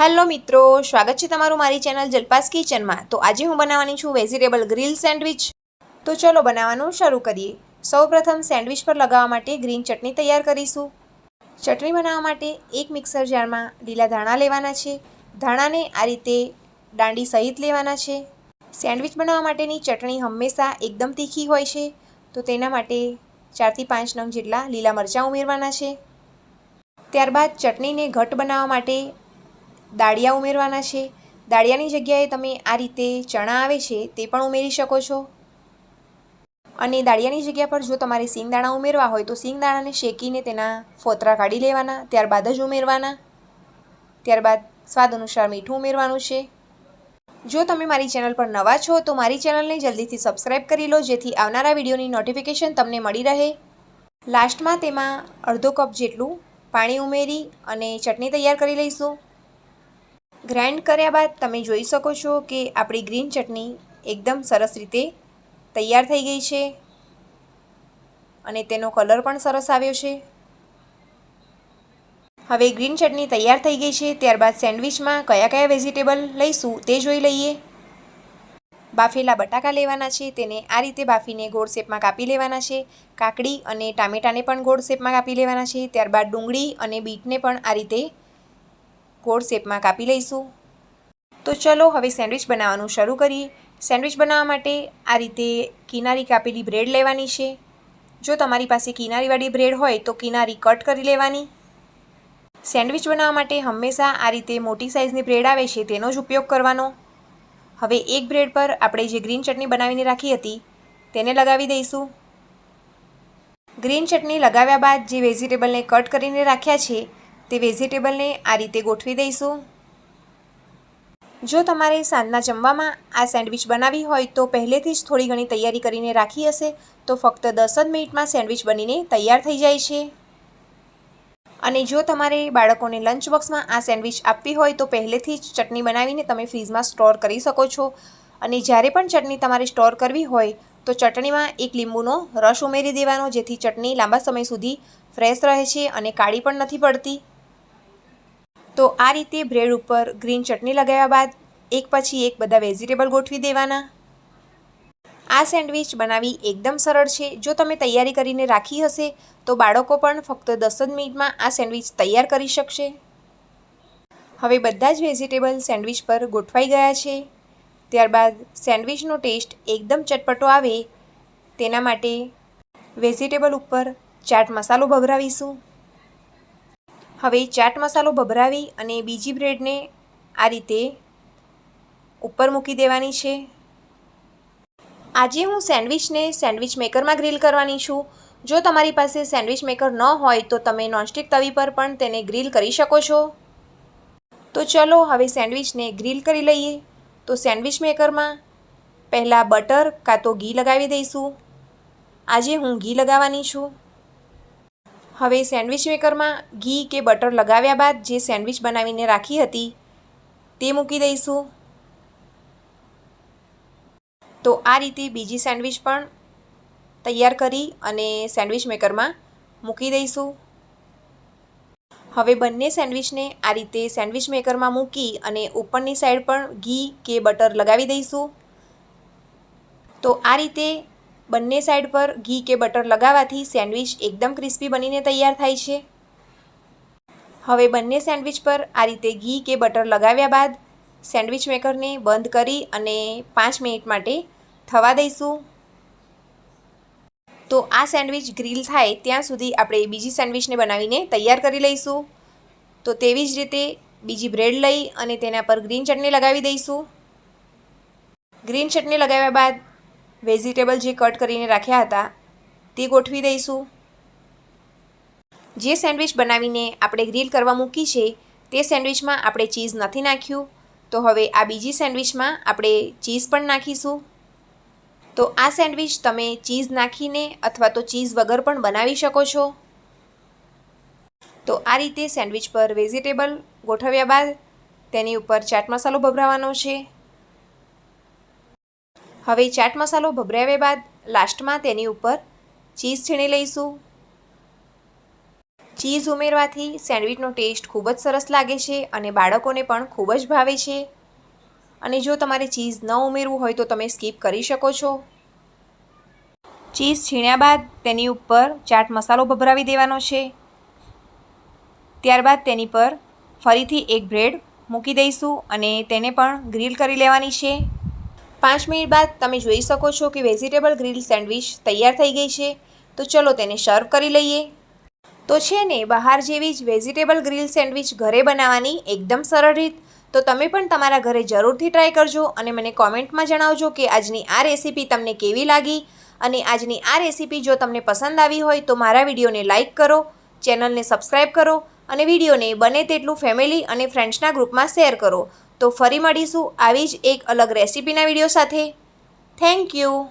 Hello મિત્રો, સ્વાગત છે તમારું મારી ચેનલ જલપાસ કિચનમાં. તો આજે હું બનાવવાની છું વેજીટેબલ ગ્રીલ સેન્ડવિચ. તો ચલો બનાવવાનું શરૂ કરીએ. સૌપ્રથમ સેન્ડવિચ પર લગાવવા માટે ગ્રીન ચટણી તૈયાર કરીશું. ચટણી બનાવવા માટે એક મિક્સર જારમાં લીલા ધાણા લેવાના છે. ધાણાને આ રીતે દાંડી સહિત લેવાના છે. સેન્ડવિચ બનાવવા માટેની ચટણી હંમેશા એકદમ તીખી હોય છે. તો તેના માટે ચારથી પાંચ નંગ જેટલા લીલા મરચાં ઉમેરવાના છે. ત્યારબાદ ચટણીને ઘટ બનાવવા માટે દાળિયા ઉમેરવાના છે. દાળિયાની જગ્યાએ તમે આ રીતે ચણા આવે છે તે પણ ઉમેરી શકો છો. અને દાળિયાની જગ્યા પર જો તમારે સિંગદાણા ઉમેરવા હોય તો સિંગદાણાને શેકીને તેના ફોતરા કાઢી લેવાના, ત્યારબાદ જ ઉમેરવાના. ત્યારબાદ સ્વાદ અનુસાર મીઠું ઉમેરવાનું છે. જો તમે મારી ચેનલ પર નવા છો તો મારી ચેનલને જલ્દીથી સબસ્ક્રાઈબ કરી લો, જેથી આવનારા વિડીયોની નોટિફિકેશન તમને મળી રહે. લાસ્ટમાં તેમાં અડધો કપ જેટલું પાણી ઉમેરી અને ચટણી તૈયાર કરી લઈશું. ગ્રાઇન્ડ કર્યા બાદ તમે જોઈ શકો છો કે આપણી ગ્રીન ચટણી એકદમ સરસ રીતે તૈયાર થઈ ગઈ છે. અને તેનો કલર પણ સરસ આવ્યો છે. હવે ગ્રીન ચટણી તૈયાર થઈ ગઈ છે. ત્યારબાદ સેન્ડવિચમાં કયા કયા વેજીટેબલ લઈશું તે જોઈ લઈએ. બાફેલા બટાકા લેવાના છે. તેને આ રીતે બાફીને ગોળ શેપમાં કાપી લેવાના છે. કાકડી અને ટામેટાને પણ ગોળ શેપમાં કાપી લેવાના છે. ત્યારબાદ ડુંગળી અને બીટને પણ આ રીતે ગોળ શેપમાં કાપી લઈશું. તો ચલો હવે સેન્ડવિચ બનાવવાનું શરૂ કરીએ. સેન્ડવિચ બનાવવા માટે આ રીતે કિનારી કાપેલી બ્રેડ લેવાની છે. જો તમારી પાસે કિનારીવાળી બ્રેડ હોય તો કિનારી કટ કરી લેવાની. સેન્ડવિચ બનાવવા માટે હંમેશા આ રીતે મોટી સાઇઝની બ્રેડ આવે છે તેનો જ ઉપયોગ કરવાનો. હવે એક બ્રેડ પર આપણે જે ગ્રીન ચટણી બનાવીને રાખી હતી તેને લગાવી દઈશું. ગ્રીન ચટણી લગાવ્યા બાદ જે વેજીટેબલને કટ કરીને રાખ્યા છે તે વેજીટેબલને આ રીતે ગોઠવી દઈશું. જો તમારે સાંજના જમવામાં આ સેન્ડવિચ બનાવવી હોય તો પહેલેથી જ થોડી ઘણી તૈયારી કરીને રાખી હશે, તો ફક્ત દસ જ મિનિટમાં સેન્ડવિચ બનીને તૈયાર થઈ જાય છે. અને જો તમારે બાળકોને લંચ બોક્સમાં આ સેન્ડવિચ આપવી હોય તો પહેલેથી જ ચટણી બનાવીને તમે ફ્રીઝમાં સ્ટોર કરી શકો છો. અને જ્યારે પણ ચટણી તમારે સ્ટોર કરવી હોય, તો ચટણીમાં એક લીંબુનો રસ ઉમેરી દેવાનો, જેથી ચટણી લાંબા સમય સુધી ફ્રેશ રહે છે અને કાળી પણ નથી પડતી. તો આ રીતે બ્રેડ ઉપર ગ્રીન ચટણી લગાવ્યા બાદ એક પછી એક બધા વેજીટેબલ ગોઠવી દેવાના. આ સેન્ડવિચ બનાવવી એકદમ સરળ છે. જો તમે તૈયારી કરીને રાખી હશે, તો બાળકો પણ ફક્ત દસ જ મિનિટમાં આ સેન્ડવિચ તૈયાર કરી શકશે. હવે બધા જ વેજીટેબલ સેન્ડવિચ પર ગોઠવાઈ ગયા છે. ત્યારબાદ સેન્ડવિચનો ટેસ્ટ એકદમ ચટપટો આવે. તેના માટે વેજીટેબલ ઉપર ચાટ મસાલો ભભરાવીશું હવે ચાટ મસાલો ભભરાવી અને બીજી બ્રેડને આ રીતે ઉપર મૂકી દેવાની છે. આજે હું સેન્ડવિચને સેન્ડવિચ મેકરમાં ગ્રીલ કરવાની છું. જો તમારી પાસે સેન્ડવિચ મેકર ન હોય તો તમે નોનસ્ટિક તવી પર પણ તેને ગ્રીલ કરી શકો છો. તો ચલો હવે સેન્ડવિચને ગ્રીલ કરી લઈએ. તો સેન્ડવિચ મેકરમાં પહેલાં બટર કાં તો ઘી લગાવી દઈશું. આજે હું ઘી લગાવવાની છું. હવે સેન્ડવિચ મેકરમાં ઘી કે બટર લગાવ્યા બાદ જે સેન્ડવિચ બનાવીને રાખી હતી, તે મૂકી દઈશું. તો આ રીતે બીજી સેન્ડવિચ પણ તૈયાર કરી અને સેન્ડવિચ મેકરમાં મૂકી દઈશું. હવે બંને સેન્ડવિચને આ રીતે સેન્ડવિચ મેકરમાં મૂકી અને ઉપરની સાઈડ પણ ઘી કે બટર લગાવી દઈશું. તો આ રીતે બંને સાઈડ પર ઘી કે બટર લગાવવાથી સેન્ડવિચ એકદમ ક્રિસ્પી બનીને તૈયાર થાય છે. હવે બંને સેન્ડવિચ પર આ રીતે ઘી કે બટર લગાવ્યા બાદ સેન્ડવિચ મેકરને બંધ કરી અને પાંચ મિનિટ માટે થવા દઈશું. તો આ સેન્ડવિચ ગ્રીલ થાય ત્યાં સુધી આપણે બીજી સેન્ડવિચને બનાવીને તૈયાર કરી લઈશું. તો તેવી જ રીતે બીજી બ્રેડ લઈ અને તેના પર ગ્રીન ચટણી લગાવી દઈશું. ગ્રીન ચટણી લગાવ્યા બાદ વેજીટેબલ જે કટ કરીને રાખ્યા હતા, તે ગોઠવી દઈશું. જે સેન્ડવિચ બનાવીને આપણે ગ્રીલ કરવા મૂકી છે, તે સેન્ડવિચમાં આપણે ચીઝ નથી નાખ્યું. તો હવે આ બીજી સેન્ડવિચમાં આપણે ચીઝ પણ નાખીશું. તો આ સેન્ડવિચ તમે ચીઝ નાખીને અથવા તો ચીઝ વગર પણ બનાવી શકો છો. તો આ રીતે સેન્ડવિચ પર વેજીટેબલ ગોઠવ્યા બાદ તેની ઉપર ચાટ મસાલો ભભરાવાનો છે. હવે ચાટ મસાલો ભભરાવ્યા બાદ લાસ્ટમાં તેની ઉપર ચીઝ છીણી લઈશું. ચીઝ ઉમેરવાથી સેન્ડવિચનો ટેસ્ટ ખૂબ જ સરસ લાગે છે અને બાળકોને પણ ખૂબ જ ભાવે છે. અને જો તમારે ચીઝ ન ઉમેરવું હોય તો તમે સ્કીપ કરી શકો છો. ચીઝ છીણ્યા બાદ તેની ઉપર ચાટ મસાલો ભભરાવી દેવાનો છે. ત્યારબાદ તેની પર ફરીથી એક બ્રેડ મૂકી દઈશું અને તેને પણ ગ્રીલ કરી લેવાની છે. પાંચ મિનિટ બાદ તમે જોઈ શકો છો કે વેજીટેબલ ગ્રીલ સેન્ડવિચ તૈયાર થઈ ગઈ છે. તો ચલો તેને સર્વ કરી લઈએ. તો છે ને, બહાર જેવી જ વેજીટેબલ ગ્રીલ સેન્ડવિચ ઘરે બનાવવાની એકદમ સરળ રીત. તો તમે પણ તમારા ઘરે જરૂરથી ટ્રાય કરજો અને મને કોમેન્ટમાં જણાવજો કે આજની આ રેસીપી તમને કેવી લાગી. અને આજની આ રેસીપી જો તમને પસંદ આવી હોય તો મારા વિડીયોને લાઇક કરો, ચેનલને સબસ્ક્રાઈબ કરો અને વિડીયોને બને તેટલું ફેમિલી અને ફ્રેન્ડ્સના ગ્રુપમાં શેર કરો. તો ફરી મળીશું આવી જ એક અલગ રેસીપીના વીડિયો સાથે. Thank you